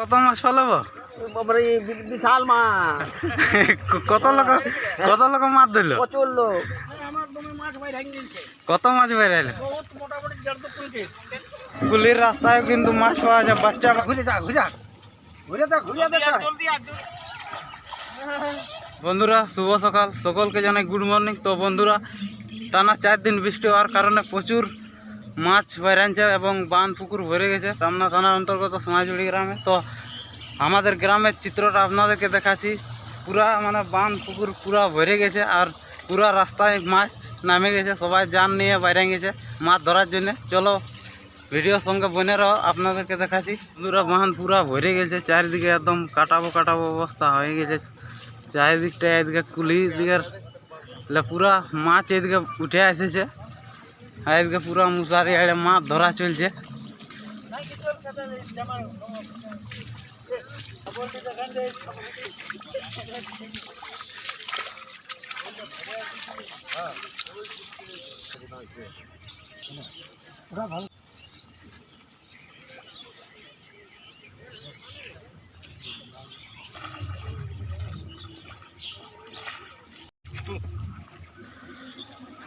কত মাছ বাবারে বিশাল মাছ। কত লোক কত লোক মাছ ধরলো? প্রচুর লোক। কত মাছ বেরাইলে কুলির রাস্তায় কিন্তু মাছ পাওয়া যায় বাচ্চা ঘুরে যা ঘুরে ঘুরে যা ঘুরে বন্ধুরা শুভ সকাল। সকলকে জানাই গুড মর্নিং। তো বন্ধুরা টানা চার দিন বৃষ্টি হওয়ার কারণে প্রচুর মাছ বেরানছে এবং বান পুকুর ভরে গেছে। টামনা থানার অন্তর্গত সোনাঝুড়ি গ্রামে। তো আমাদের গ্রামের চিত্রটা আপনাদেরকে দেখাচ্ছি। পুরা মানে বান পুকুর পুরা ভরে গেছে আর পুরা রাস্তায় মাছ নামে গেছে। সবাই জান নিয়ে বাইরে গেছে মাছ ধরার জন্য। চলো ভিডিওর সঙ্গে বনে রহ আপনাদেরকে দেখাচ্ছি। বন্ধুরা বান পুরা ভরে গেছে। চারিদিকে একদম কাটাবো কাটাবো অবস্থা হয়ে গেছে। চারিদিকটা এদিকে কুলি দিকের পুরা মাছ এদিকে উঠে এসেছে। আর পুরো মুসারি আড়ে মাছ ধরা চলছে।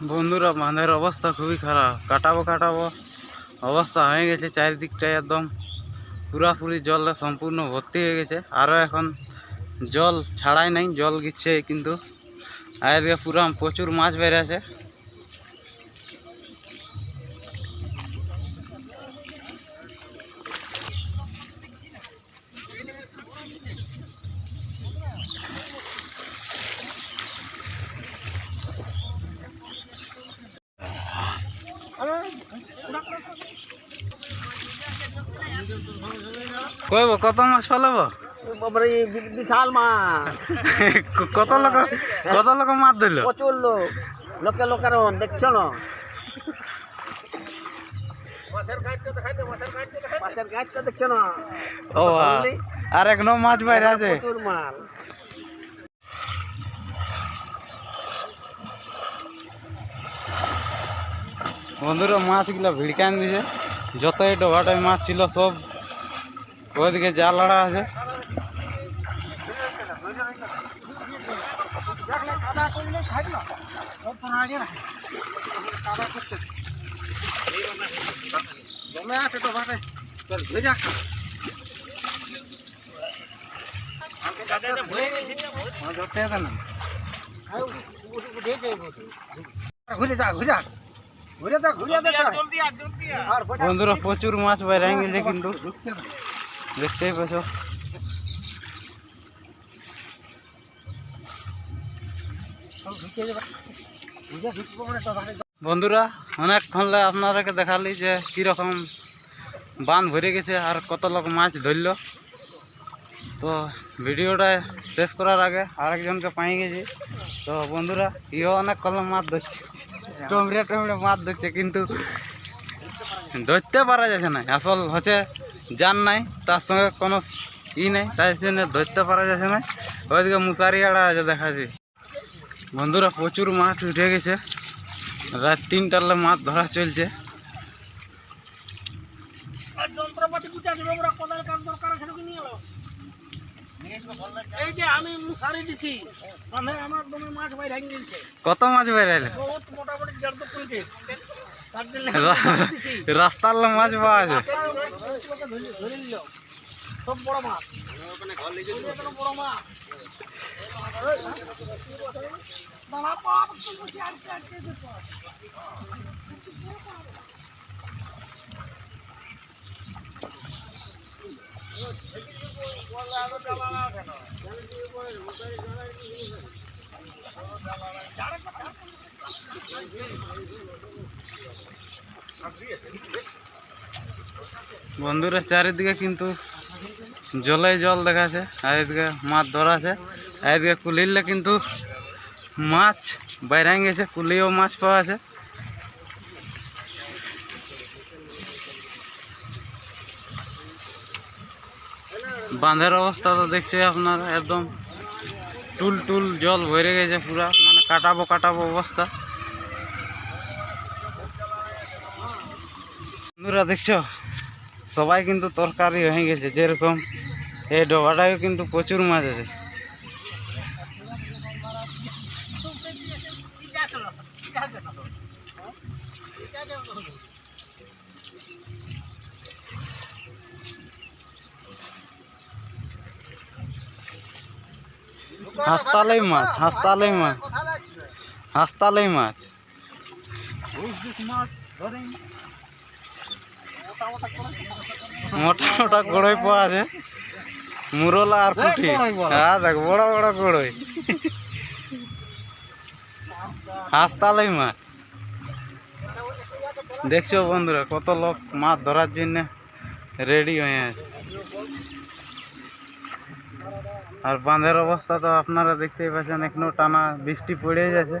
বন্ধুরা, বাঁধের অবস্থা খুবই খারাপ। কাটাবো কাটাবো। অবস্থা হয়ে গেছে চারিদিকটায় একদম পুরাপুরি জলে সম্পূর্ণ ভর্তি হয়ে গেছে। আরও এখন জল ছাড়াই নাই, জল গিচ্ছে কিন্তু। আর এদিকে পুরা প্রচুর মাছ বেড়ে কইব কত মাছ ফেলাবো বাবারে বিশাল মাছ। কত লোক কত লোক মাছ ধরলো? প্রচুর লোক। লোকে লোকারণ দেখছ না? আর এখনও মাছ বাইরে আছে। বন্ধুরা মাছগুলো ভিড়কান দিছে? যতই ডোভাটায় মাছ ছিল সব ওইদিকে জাল আড়া আছে। আছে তো ভাটে চল ঘুরে ধরতে না যা যা যা যা বন্ধুরা প্রচুর মাছ বাইরে গেছে কিন্তু। দেখতেই পাচ্ছ বন্ধুরা, অনেকক্ষণ আপনাদেরকে দেখালি যে কীরকম বান ভরে গেছে আর কত লোক মাছ ধরলো। তো ভিডিওটা শেষ করার আগে আরেকজনকে পাই গেছি। তো বন্ধুরা, ইও অনেক কলম মাছ ধরছে। টমড়ে টমড়ে মাছ ধরছে, কিন্তু ধরতে পারা যাচ্ছে না। আসল হচ্ছে জান নাই তার সঙ্গে কোনো ই নেই তাই জন্য ধরতে পারা যাচ্ছে না। ওইদিকে মুসারি আড়া আছে দেখাচ্ছি বন্ধুরা প্রচুর মাছ উঠে গেছে। রাত তিনটালে মাছ ধরা চলছে। মানে মাছ বাইরে কত মাছ বহুত মোটামুটি রাস্তার মাছ পাওয়া আছে সব বড় মাছ। বড় মাছ বন্ধুরা, চারিদিকে কিন্তু জলে জল দেখাছে আর এদিকে মাছ ধরা আছে আর এদিকে কুলিলে কিন্তু মাছ বাইরে গেছে কুলিও মাছ পাওয়া আছে। বাঁধের অবস্থা তো দেখছে আপনারা একদম টুল টুল জল ভরে গেছে পুরা মানে কাটাবো কাটাবো অবস্থা। বন্ধুরা, দেখছ? সবাই কিন্তু তরকারি হয়ে গেছে, যেরকম। এই ডোবাটায় কিন্তু প্রচুর মাছ আছে। হাসতালেই মাছ হাসতালেই মাছ। হাসতালেই মাছ। মোটা মোটা কড়ই পাওয়া আছে। মুরলা আর পুঁটি। হ্যাঁ দেখ বড় বড় কড়ই হাসতালেই মাছ দেখছ বন্ধুরা কত লোক মাছ ধরার জন্য রেডি হয়ে আছে। আর বাঁধের অবস্থা তো আপনারা দেখতেই পাচ্ছেন এখনও টানা বৃষ্টি পড়ে যাচ্ছে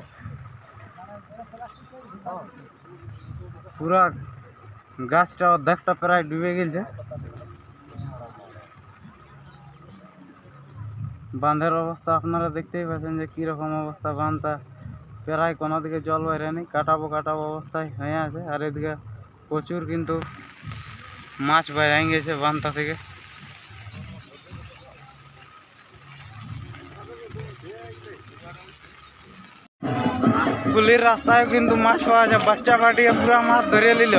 পুরা গাছটা অর্ধেকটা প্রায় ডুবে গেছে। বাঁধের অবস্থা আপনারা দেখতেই পাচ্ছেন যে কীরকম অবস্থা। বাঁধটা প্রায় কোনো দিকে জল বাইরে নেই, কাটাবো কাটাবো অবস্থায় হয়ে আছে। আর এদিকে প্রচুর কিন্তু মাছ বাইরে গেছে বাঁধটা থেকে। গুলির রাস্তায় কিন্তু মাছ পাওয়া যায়। বাচ্চা পাটিয়ে পুরা মাছ ধরে নিল